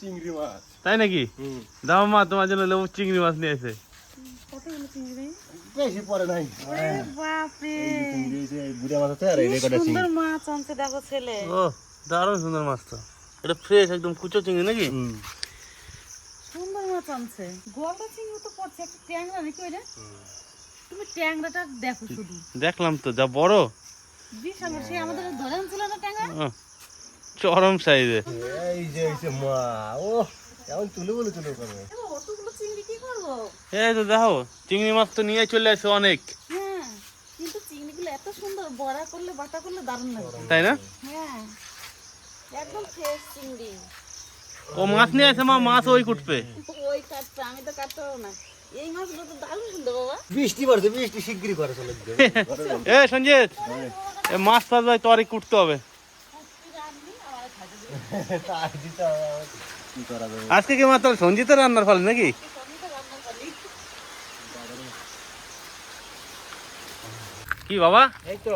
চিংড়ি মাছ। তাই নাকি? হুম। দাও মা তোমার জন্য লেবু চিংড়ি মাছ নিয়ে এসে। বেশি পরে নাই। ছেলে। দারুণ সুন্দর মাছ তো। এটা ফ্রেশ একদম কুচো চিংড়ি নাকি? সুন্দর মাছ আনছে। গলদা চিংড়ি তো পড়ছে একটা ট্যাংরা নাকি ওইটা? তুমি ট্যাংরাটা দেখো শুধু। দেখলাম তো যা বড়। বিশাল সে আমাদের ধরে আনছিল না ট্যাংরা? চরম সাইজে এই যে মা ও এমন তুলে বলে তুলে করবে। এ, অতগুলো চিংড়ি কি করব? এই তো দেখো চিংড়ি মাছ তো নিয়ে চলে আসে অনেক। হ্যাঁ কিন্তু চিংড়িগুলো এত সুন্দর বড়া করলে বাটা করলে দারুণ লাগবে তাই না? হ্যাঁ একদম ফ্রেশ চিংড়ি। ও মাছ নিয়ে আসে মা মাছ ওই কুটবে। ওই কাটছে আমি তো কাটতে না। এই মাছগুলো তো দারুণ সুন্দর বাবা। বৃষ্টি পড়ছে বৃষ্টি শিগগিরই করে চলে এ সঞ্জিত এ মাছ ফাছ ভাই কুটতে হবে তাই দিতে হবে আমার। কি করা যাবে আজকে কি মাত্র সঞ্জিত রান্নার ফল নাকি? কি বাবা? এই তো।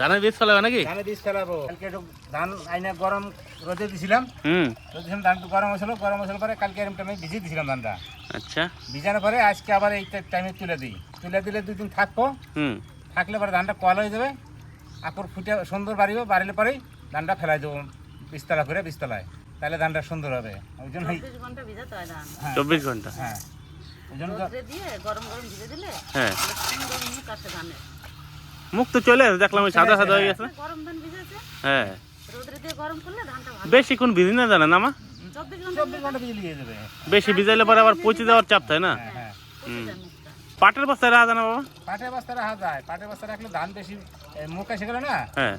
ধানের বীজ ফেলাবে নাকি? ধানে বীজ ফেলাবো। কালকে একটু ধান আইনে গরম রোদে দিছিলাম। হুম। রোদে দিয়েছিলাম ধান গরম হয়েছিল গরম হয়েছিল পরে কালকে এরকম টাইমে ভিজিয়ে দিয়েছিলাম ধানটা। আচ্ছা। ভিজানোর পরে আজকে আবার এই টাইমে তুলে দিই। তুলে দিলে দুই দিন থাকব। হুম। থাকলে পরে ধানটা কল হয়ে যাবে। আকর ফুটে সুন্দর বাড়িব বাড়লে পরেই ধানটা ফেলাই দেবো। বিস্তলা করে বিস্তলায় তাহলে ধানটা সুন্দর হবে। ওই জন্যই চব্বিশ ঘণ্টা ভিজাতে হয় ধান। চব্বিশ ঘণ্টা। হ্যাঁ। ওই জন্য দিয়ে গরম গরম ভিজে দিলে হ্যাঁ। সুন্দর মুখ আসে ধানের মুখ তো চলে আসে দেখলাম ওই সাদা সাদা হয়ে গেছে। গরম ধান ভিজেছে। হ্যাঁ। রোদ্রে দিয়ে গরম করলে ধানটা ভালো। বেশিক্ষণ ভিজি না জানে মা হয়ে বেশি ভিজাইলে পরে আবার পচে যাওয়ার চাপ তাই না? হ্যাঁ হুম পাটের বস্তায় রাখা যায় না বাবা? পাটের বস্তা রাখা যায়। পাটের বস্তা রাখলে ধান বেশি হ্যাঁ।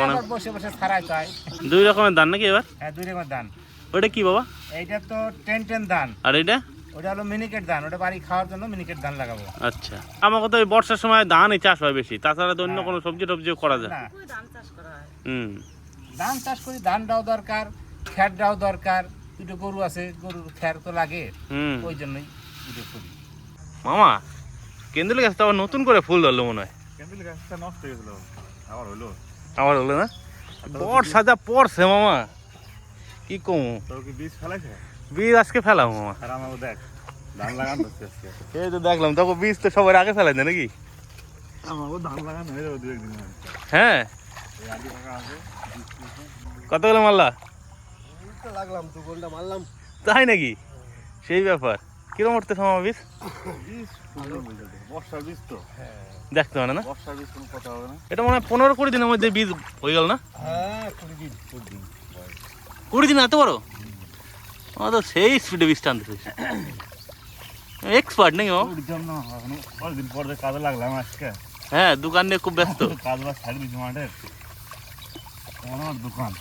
মানে দুই রকমের ধান নাকি এবার? হ্যাঁ দুই রকমের ধান ওটা কি বাবা? এইটা তো টেন টেন ধান আর এটা ওটা হলো মিনিকেট ধান ওটা বাড়ি খাওয়ার জন্য মিনিকেট ধান লাগাবো। আচ্ছা। আমাকে তো বর্ষার সময় ধানই চাষ হয় বেশি। তাছাড়া তো অন্য কোনো সবজি টবজিও করা যায়। না। ধান চাষ করা হয়। হুম। ধান চাষ করি ধানটাও দরকার খ্যারটাও দরকার। দুটো গরু আছে গরুর খ্যার তো লাগে। হুম। ওই জন্যই দুটো করি। মামা কেন্দ্র গাছ তো আবার নতুন করে ফুল ধরলো মনে হয়। গাছটা নষ্ট হয়ে গেছিল। আবার হলো? আমার হলো না? বর সাজা পড়ছে মামা। কি কম? তোর কি বীজ ফেলাইছে? বীজ আজকে ফেলাম মামা। আর আমাকে দেখ ধান লাগান হচ্ছে আজকে। এই তো দেখলাম তখন বীজ তো সবার আগে ফেলাই দেয় নাকি? আমাকেও ধান লাগানো হয়ে যাবে দু একদিন হ্যাঁ। কতগুলো মারলা? লাগলাম দু ঘণ্টা মারলাম। তাই নাকি? সেই ব্যাপার। কিরম উঠতে মামা বীজ। বর্ষার বীজ তো। দেখতে মানে না? বর্ষার বীজ কোনো কথা হবে না। এটা মনে হয় পনেরো কুড়ি দিনের মধ্যে বীজ হয়ে গেল না? হ্যাঁ কুড়ি দিন কুড়ি দিন কুড়ি দিন এত বড়? ও তো সেই স্পিডে বীজ টানতেছিস এক্সপার্ট নাকি জন্য কয়েকদিন পর কাজে লাগলাম আজকে। হ্যাঁ দোকান নিয়ে খুব ব্যস্ত। কাজ বাজ ছাড়ি দিচ্ছি মাঠের। আমার দোকান।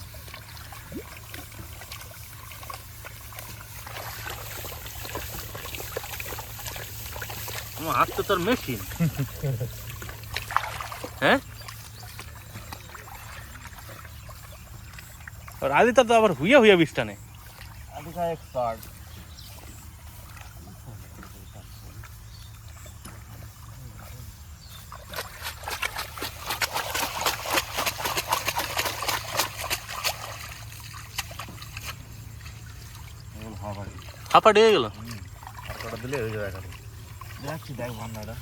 আমার হাত তো তোর মেশিন হ্যাঁ? আর আদিতা তো আবার হুইয়া হুইয়া বীজ টানে এক্সপার্ট পাড়ি হাঁপাটি হয়ে গেল কটা দিলে হয়ে যাবে এখন দেখছি দেখ ভান্ডাটা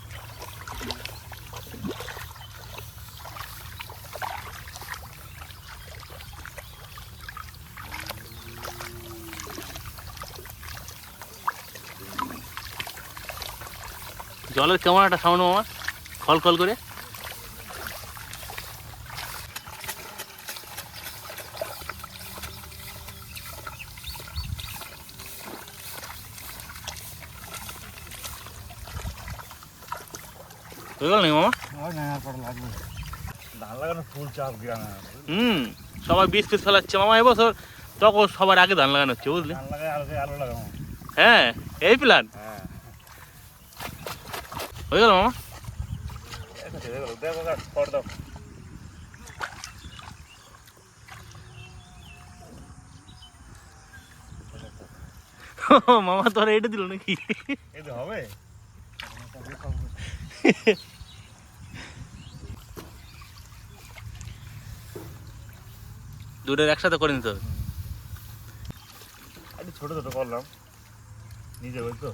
জলের কেমন একটা সাউন্ড মামা? খল খল করে। গেল নাকি মামা? ওই না আর কটা লাগবে। ধান লাগানো ফুল চাপ হুম সবাই বীজ পিস ফেলাচ্ছে। মামা এবছর তখন সবার আগে ধান লাগানো হচ্ছে বুঝলি? ধান লাগাই আলু আলু লাগাবো। হ্যাঁ এই প্ল্যান হ্যাঁ। গেল মামা? মামা তোরা এটা দিল নাকি? হবে? দুটোর একসাথে করে নিতে হবে। ছোট ছোট করলাম। নিজে বই তো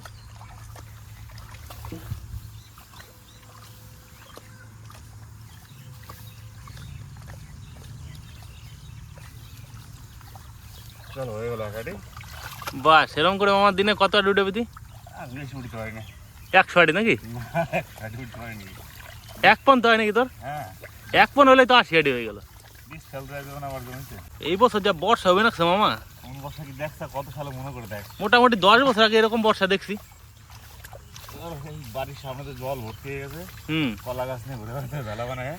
চলো হয়ে গেল একাডি বাহ সেরকম করে মামার দিনে কত আডি উঠে পেতি বেশি উঠতে পারিনি। একশো আডি নাকি? এক পন তো হয় নাকি তোর? হ্যাঁ। এক পন হলে তো আশি আডি হয়ে গেল। এই বছর যা বর্ষা হবে না মামা? কোন বর্ষা কি দেখছা? কত সালে মনে করে দেখ। মোটামুটি দশ বছর আগে এরকম বর্ষা দেখছি। এই বাড়ির সামনে তো জল ভর্তি হয়ে গেছে হুম। কলা গাছ নিয়ে ঘুরে বেড়াতে ভেলা বানায়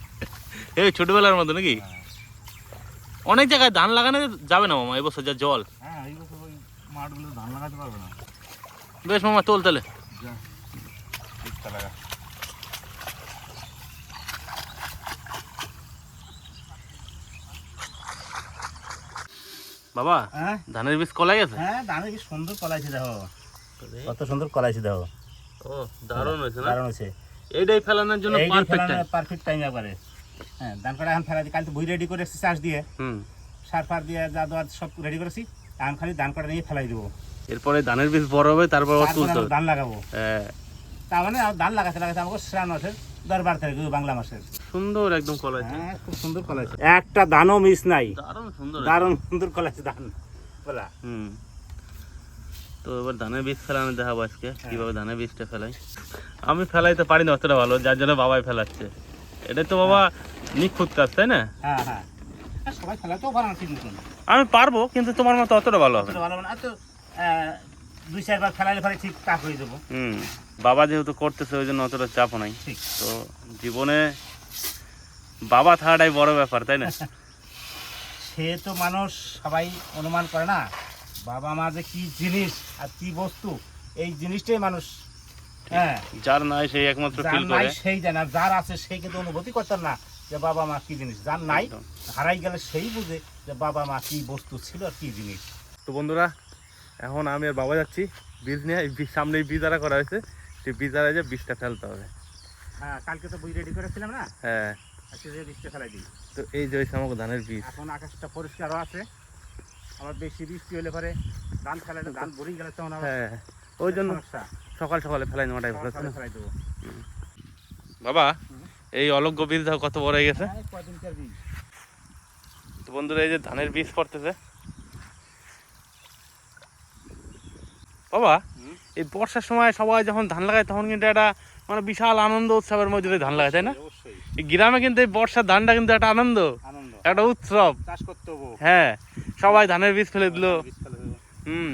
এই ছোটবেলার মতো নাকি? অনেক জায়গায় ধান লাগানো যাবে না মামা এবছর যা জল। হ্যাঁ এই বছর ওই মাঠগুলো ধান লাগাতে পারবে না। বেশ মামা চল তাহলে। লাগা বাবা হ্যাঁ? ধানের বীজ কলাই আছে? হ্যাঁ ধানে কি সুন্দর কলাইছে দেখো। কত সুন্দর কলাইছে দেখো। ও দারুণ হয়েছে না? কারণ হচ্ছে এইটাই ফেলানোর জন্য পারফেক্ট পারফেক্ট টাইম একবারে হ্যাঁ ধান কাটা এখন ফেলা কাল তো বই রেডি করে এসেছি চাষ দিয়ে। হুম। সার ফার দিয়ে যা দেওয়ার সব রেডি করেছি। এখন খালি ধান কাটা নিয়ে ফেলাই দেবো। এরপরে ধানের বীজ বড় হবে তারপর তুলতে হবে। ধান লাগাবো। হ্যাঁ। তার মানে ধান লাগাতে লাগাতে আমাকে শ্রাবণ মাসের দশ বারো বাংলা মাসের। সুন্দর একদম কলাইছে হ্যাঁ খুব সুন্দর কলাইছে একটা ধানও মিস নাই। দারুণ সুন্দর দারুণ সুন্দর কলাইছে ধান বলা। হুম। তো এবার ধানের বীজ ফেলানো দেখাবো আজকে কীভাবে ধানের বীজটা ফেলাই। আমি ফেলাইতে পারি না অতটা ভালো যার জন্য বাবাই ফেলাচ্ছে। এটা তো বাবা নিখুঁত কাজ তাই না? হ্যাঁ হ্যাঁ। সবাই ফেলাতেও পারে না ঠিক মতন। আমি পারব কিন্তু তোমার মতো অতটা ভালো হবে ভালো তো দুই চারবার ফেলাইলে পরে ঠিক কাপ হয়ে যাব। হুম বাবা যেহেতু করতেছে ওই জন্য অতটা চাপও নাই। তো জীবনে বাবা থাকাটাই বড় ব্যাপার তাই না? সে তো মানুষ সবাই অনুমান করে না বাবা মা যে কি জিনিস আর কি বস্তু এই জিনিসটাই মানুষ। হ্যাঁ। যার নাই সেই একমাত্র ফিল করে। সেই জানে যার আছে সেই কিন্তু অনুভূতি করতেন না যে বাবা মা কি জিনিস। যার নাই হারাই গেলে সেই বুঝে যে বাবা মা কি বস্তু ছিল আর কি জিনিস। তো বন্ধুরা এখন আমি আর বাবা যাচ্ছি বীজ নিয়ে সামনে বীজ আড়া করা হয়েছে সেই বীজ যে বীজটা ফেলতে হবে। হ্যাঁ কালকে তো বই রেডি করেছিলাম না? হ্যাঁ। ফেলাই দিই। তো এই যে আমাকে ধানের বীজ এখন আকাশটা পরিষ্কারও আছে আবার বেশি বৃষ্টি হলে পরে ধান ধান গেলে তখন হ্যাঁ ওই জন্য সকাল সকালে ফেলাই নেওয়াটাই ভালো ফেলাই দেবো। বাবা এই অলজ্ঞ বীজ কত বড় হয়ে গেছে। হ্যাঁ, তো বন্ধুরা এই যে ধানের বীজ পড়তেছে বাবা এই বর্ষার সময় সবাই যখন ধান লাগায় তখন কিন্তু একটা মানে বিশাল আনন্দ উৎসবের মধ্যে ধান লাগায় তাই না? এই গ্রামে কিন্তু এই বর্ষার ধানটা কিন্তু একটা আনন্দ একটা উৎসব। হ্যাঁ সবাই ধানের বীজ ফেলে দিল। হুম।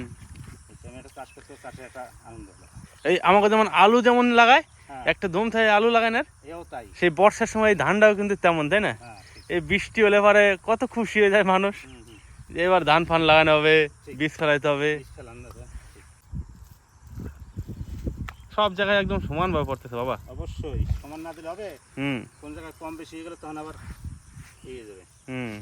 এই আমাকে যেমন আলু যেমন লাগায় হ্যাঁ। একটা দম থাকে আলু লাগায় না সেই বর্ষার সময় এই ধানটাও কিন্তু তেমন তাই না? হ্যাঁ এই বৃষ্টি হলে পরে কত খুশি হয়ে যায় মানুষ। এবার ধান ফান লাগানো হবে বীজ ফেলাইতে হবে বীজ ফেলান না তো। ঠিক। সব জায়গায় একদম সমানভাবে পড়তেছে বাবা। অবশ্যই সমান না দিলে হবে? হুম। কোন জায়গায় কম বেশি হয়ে গেলে তখন আবার এগিয়ে যাবে। হুম।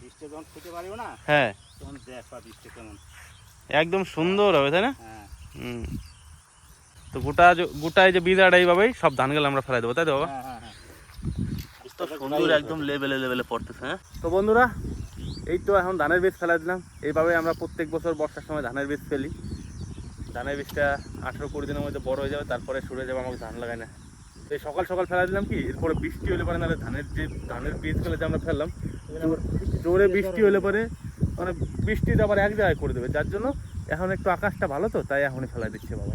বৃষ্টি যখন খেতে পারিও না হ্যাঁ। তখন দেখ বা বৃষ্টি কেমন। একদম সুন্দর হবে তাই না? হ্যাঁ। হুম। তো গোটা যে- গোটা এই যে বীজাটা এইভাবেই সব ধান গেলে আমরা ফেলাই দেবো তাই তো বাবা? হ্যাঁ হ্যাঁ তো সুন্দর একদম লেভেলে লেভেলে পড়তেছে হ্যাঁ? তো বন্ধুরা এই তো এখন ধানের বীজ ফেলাই দিলাম। এইভাবে আমরা প্রত্যেক বছর বর্ষার সময় ধানের বীজ ফেলি। ধানের বীজটা আঠেরো কুড়ি দিনের মধ্যে বড় হয়ে যাবে তারপরে সরে যাবে আমাকে ধান লাগায় না তো এই সকাল সকাল ফেলা দিলাম কি এরপরে বৃষ্টি হলে পরে নাহলে ধানের যে ধানের বীজ ফেলে যে আমরা ফেললাম জোরে বৃষ্টি হলে পরে মানে বৃষ্টিটা আবার এক জায়গায় করে দেবে যার জন্য এখন একটু আকাশটা ভালো তো তাই এখনই ফেলাই দিচ্ছে বাবা।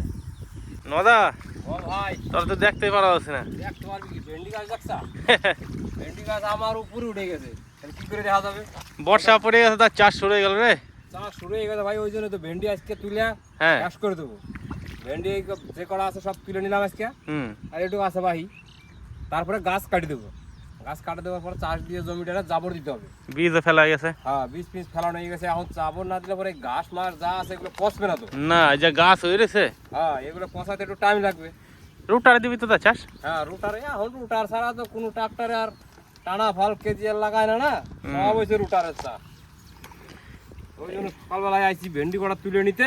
নদা ভাই। তো দেখতেই পারা যাচ্ছে না। ভেন্ডি গাছ দেখছা? ভেন্ডি গাছ আমার উপরে উঠে গেছে কি করে দেখা যাবে? বর্ষা পড়ে গেছে তার চাষ শুরু হয়ে গেল রে। চাষ শুরু হয়ে গেছে ভাই ওই জন্য তো ভেন্ডি আজকে তুলে হ্যাঁ। চাষ করে দেবো। ভেন্ডি যে কটা আছে সব তুলে নিলাম আজকে। হুম। আর একটু আছে ভাই তারপরে গাছ কাটি দেবো। গাছ কাটি দেওয়ার পরে চাষ দিয়ে জমিটা জাবর দিতে হবে। বীজ ফেলা গেছে? হ্যাঁ বীজ ফিজ ফেলানো হয়ে গেছে। এখন জাবর না দিলে পরে ঘাস মাস যা আছে এগুলো পচবে না তো। না যে গাছ হয়ে রয়েছে হ্যাঁ এগুলো পচাতে একটু টাইম লাগবে। রুটার দিবি তো চাষ? হ্যাঁ রুটারে এখন রুটার ছাড়া তো কোনো ট্রাক্টরে আর টানা ফল কেজি লাগায় না না? সব হয়েছে রুটারের চা ওই জন্য সকালবেলায় আইছি ভেন্ডি কটা তুলে নিতে।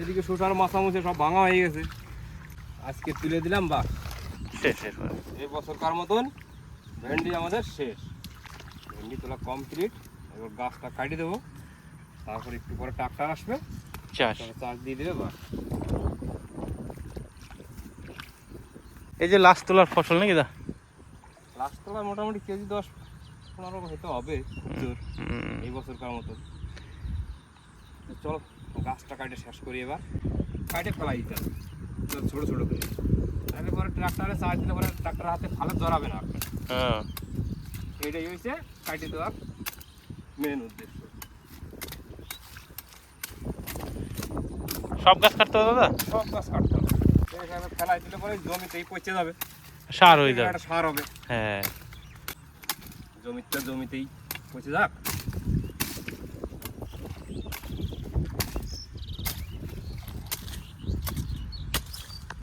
এদিকে শোষার মাথা মুছে সব ভাঙা হয়ে গেছে। আজকে তুলে দিলাম বা শেষ শেষ এই বছরকার মতন? ভেন্ডি আমাদের শেষ। ভেন্ডি তোলা কমপ্লিট এবার গাছটা কাটিয়ে দেবো। তারপর একটু পরে ট্রাক্টর আসবে। চাষ। চাষ দিয়ে দেবে বা এই যে লাস্ট তোলার ফসল নাকি দা? লাস্ট মোটামুটি কেজি দশ পনেরো হয়তো হবে এই বছরকার মতো তো চলো গাছটা কাটে শেষ করি এবার। কাটে ফেলাই দিতে হবে। ছোট ছোট করে। তাহলে পরে ট্রাক্টরে চার্জ দিলে পরে ট্রাক্টর হাতে ফালে জড়াবে না। হ্যাঁ। এটাই হয়েছে কাটি দেওয়ার মেন উদ্দেশ্য। সব গাছ কাটতে হবে দাদা? সব গাছ কাটতে হবে। এইভাবে ফেলাই দিলে পরে জমিতেই পচে যাবে। সার হয়ে যাবে। সার হবে। হ্যাঁ। জমিতে জমিতেই পচে যাক।